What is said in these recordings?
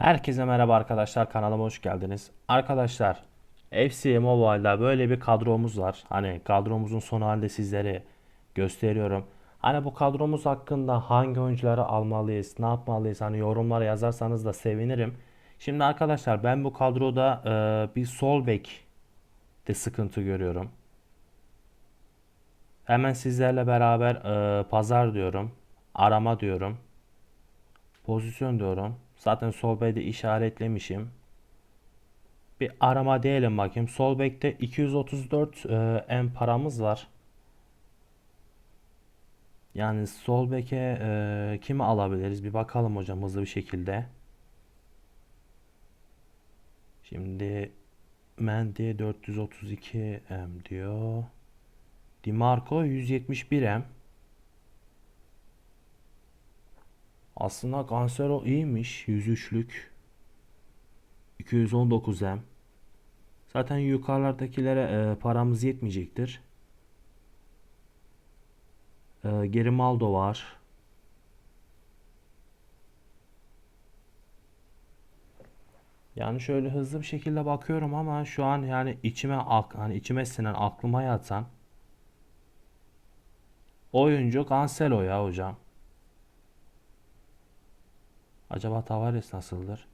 Herkese merhaba arkadaşlar kanalıma hoş geldiniz. Arkadaşlar FC Mobile'da böyle bir kadromuz var. Hani kadromuzun son halinde sizlere gösteriyorum. Hani bu kadromuz hakkında hangi oyuncuları almalıyız, ne yapmalıyız hani yorumlara yazarsanız da sevinirim. Şimdi arkadaşlar ben bu kadroda e, bir sol bek de sıkıntı görüyorum. Hemen sizlerle beraber e, pazar diyorum, arama diyorum. Pozisyon diyorum. Zaten sol bekte işaretlemişim. Bir arama diyelim bakayım. Sol bekte 234 e, en paramız var. Yani sol beke e, kimi alabiliriz? Bir bakalım hocam hızlı bir şekilde. Şimdi Mendy 432 M diyor. Dimarco 171 M. Aslında Cancelo iyiymiş. 103'lük. 219 M. Zaten yukarılardakilere e, paramız yetmeyecektir. E, Gerimaldo var. Yani şöyle hızlı bir şekilde bakıyorum ama şu an yani içime ak hani içime sinen aklıma yatan oyuncu Cancelo ya hocam. Acaba Tavares nasıldır?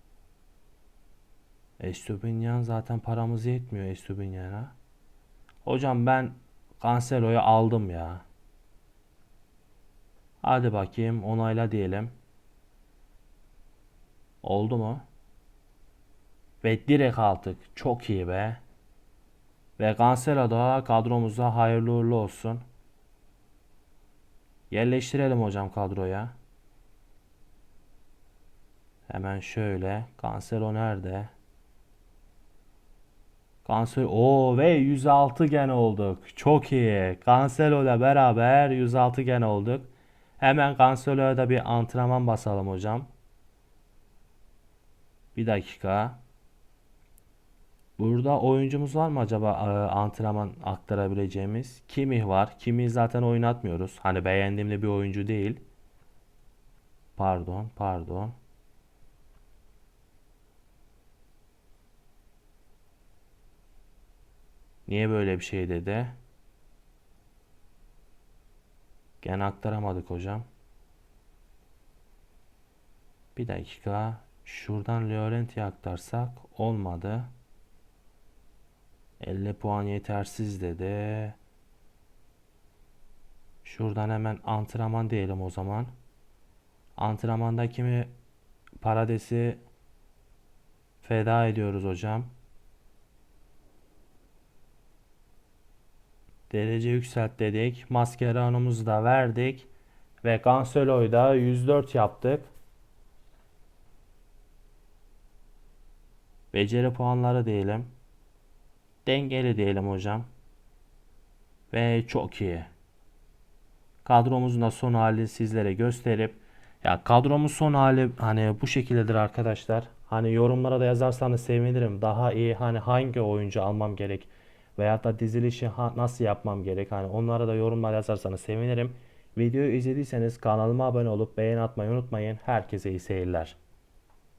Estupinyan zaten paramız yetmiyor Estupinyan'a. Hocam ben Cancelo'yu aldım ya. Hadi bakayım onayla diyelim. Oldu mu? Ve direkt aldık. Çok iyi be. Ve Cancelo da kadromuza hayırlı uğurlu olsun. Yerleştirelim hocam kadroya. Hemen şöyle. Cancelo nerede? Cancelo o ve 106 gen olduk. Çok iyi. Cancelo ile beraber 106 gen olduk. Hemen Cancelo'ya da bir antrenman basalım hocam. Bir dakika. Burada oyuncumuz var mı acaba e, antrenman aktarabileceğimiz? Kimih var. Kimih zaten oynatmıyoruz. Hani beğendiğimde bir oyuncu değil. Pardon, pardon. Niye böyle bir şey dedi? Gene aktaramadık hocam. Bir dakika. Şuradan Llorent'i aktarsak olmadı. 50 puan yetersiz dedi. Şuradan hemen antrenman diyelim o zaman. Antrenmanda kimi Parades'i feda ediyoruz hocam. Derece yükselt dedik. Mascherano'muzu da verdik. Ve Cancelo'yu da 104 yaptık. Beceri puanları diyelim. Dengeli diyelim hocam. Ve çok iyi. Kadromuzun da son hali sizlere gösterip ya kadromuz son hali hani bu şekildedir arkadaşlar. Hani yorumlara da yazarsanız sevinirim. Daha iyi hani hangi oyuncu almam gerek veya da dizilişi nasıl yapmam gerek hani onlara da yorumlar yazarsanız sevinirim. Videoyu izlediyseniz kanalıma abone olup beğeni atmayı unutmayın. Herkese iyi seyirler.